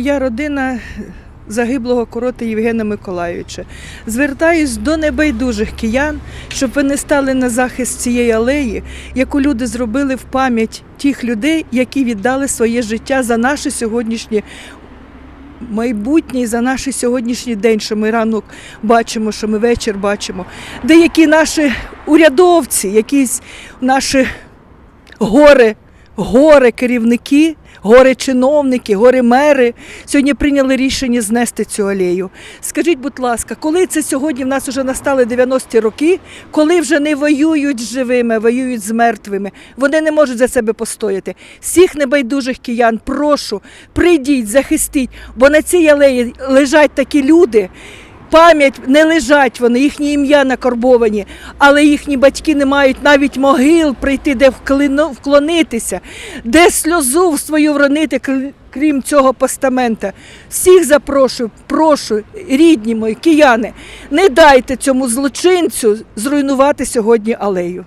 Я родина загиблого короти Євгена Миколайовича. Звертаюсь до небайдужих киян, щоб вони стали на захист цієї алеї, яку люди зробили в пам'ять тих людей, які віддали своє життя за наше сьогоднішнє майбутнє за наш сьогоднішній день, що ми ранок бачимо, що ми вечір бачимо. Деякі наші урядовці, якісь наші гори, гори керівники, гори чиновники, гори мери сьогодні прийняли рішення знести цю алею. Скажіть, будь ласка, коли це сьогодні в нас вже настали 90-ті роки, коли вже не воюють з живими, воюють з мертвими, вони не можуть за себе постояти. Всіх небайдужих киян, прошу, прийдіть, захистіть, бо на цій алеї лежать такі люди. Пам'ять не лежать вони, їхні ім'я накорбовані, але їхні батьки не мають навіть могил прийти, де вклонитися, де сльозу свою вронити, крім цього постамента. Всіх запрошую, прошу, рідні мої, кияни, не дайте цьому злочинцю зруйнувати сьогодні алею.